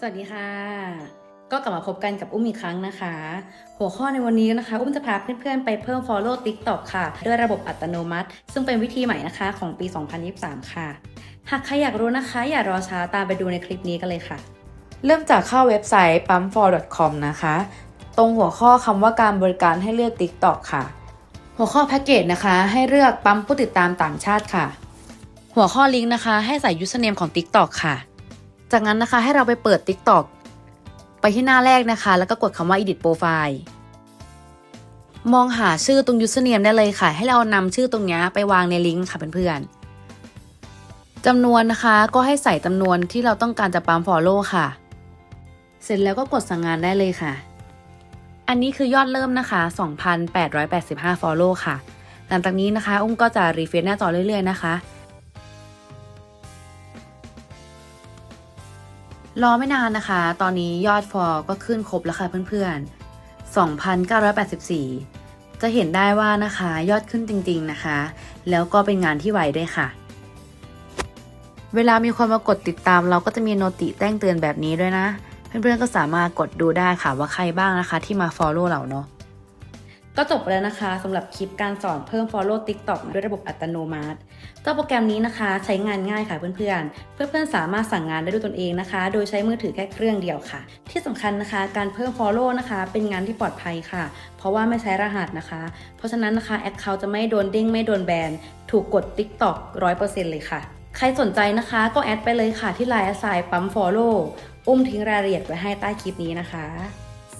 สวัสดีค่ะ ก็กลับมาพบกันกับอุ้มอีกครั้งนะคะ หัวข้อในวันนี้นะคะ อุ้มจะพาเพื่อนๆไปเพิ่ม Follow TikTok ค่ะ ด้วยระบบอัตโนมัติ ซึ่งเป็นวิธีใหม่นะคะของปี 2023 ค่ะ หากใครอยากรู้นะคะ อย่ารอช้าตามไปดูในคลิปนี้กันเลยค่ะ เริ่มจากเข้าเว็บไซต์ pump4.com นะคะ ตรงหัวข้อคำว่าการบริการให้เลือก TikTok ค่ะ หัวข้อแพ็กเกจนะคะให้เลือกปั๊มผู้ติดตามต่างชาติค่ะ หัวข้อลิงก์นะคะ ให้ใส่ username ของ TikTok ค่ะ จากนั้นนะคะให้เราไปเปิด TikTok ไปที่หน้าแรกนะคะ แล้วก็กดคำว่า edit profile มองหาชื่อตรง username ได้เลยค่ะ ให้เรานำชื่อตรงนี้ไปวางในลิงก์ค่ะเพื่อนๆจำนวนนะคะก็ให้ใส่จำนวนที่เราต้องการจะปั๊ม follow ค่ะ เสร็จแล้วก็กดสั่งงานได้เลยค่ะ อันนี้คือยอดเริ่มนะคะ 2,885 follow ค่ะ หลังจากนี้นะคะ อุ้มก็จะรีเฟรชหน้าจอเรื่อยๆนะคะ รอไม่นานนะคะ ตอนนี้ยอดฟอลก็ขึ้นครบแล้วค่ะเพื่อนๆ 2,984 จะเห็นได้ว่านะคะยอดขึ้นจริงๆนะคะ แล้วก็เป็นงานที่ไวด้วยค่ะ เวลามีคนมากดติดตามเราก็จะมีโนติแจ้งเตือนแบบนี้ด้วยนะ เพื่อนๆก็สามารถกดดูได้ค่ะว่าใครบ้างนะคะ ที่มาฟอลโล่เราเนาะ ก็จบไปแล้วนะคะสำหรับคลิปการสอนเพิ่ม Follow TikTok ด้วยระบบอัตโนมัติเจ้าโปรแกรมนี้นะคะใช้งานง่ายค่ะเพื่อนๆ เพื่อนๆสามารถสั่งงานได้ด้วยตนเองนะคะ โดยใช้มือถือแค่เครื่องเดียวค่ะ ที่สำคัญนะคะ การเพิ่ม Follow นะคะ เป็นงานที่ปลอดภัยค่ะ เพราะว่าไม่ใช้รหัสนะคะ เพราะฉะนั้นนะคะ Account จะไม่โดนเด้งไม่โดนแบนถูกกด TikTok 100%เลยค่ะ ใครสนใจนะคะก็แอดไปเลยค่ะที่ Line แอสไซปั๊ม Follow อุ้มทิ้งรายละเอียดไว้ให้ใต้คลิปนี้นะคะ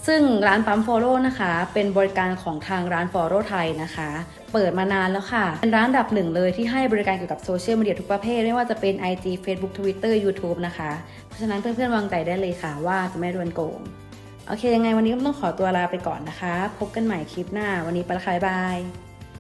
ซึ่งร้านปั๊มฟอโร่นะคะ เป็นบริการของทางร้านฟอโร่ไทยนะคะ เปิดมานานแล้วค่ะ เป็นร้านดับหนึ่งเลยที่ให้บริการเกี่ยวกับโซเชียลมีเดียทุกประเภท ไม่ว่าจะเป็น IG Facebook Twitter YouTube นะคะ เพราะฉะนั้นเพื่อนๆวางใจได้เลยค่ะว่าจะไม่โดนโกง โอเคยังไงวันนี้ก็ต้องขอตัวลาไปก่อนนะคะ พบกันใหม่คลิปหน้า วันนี้ไปละค่ะบายบาย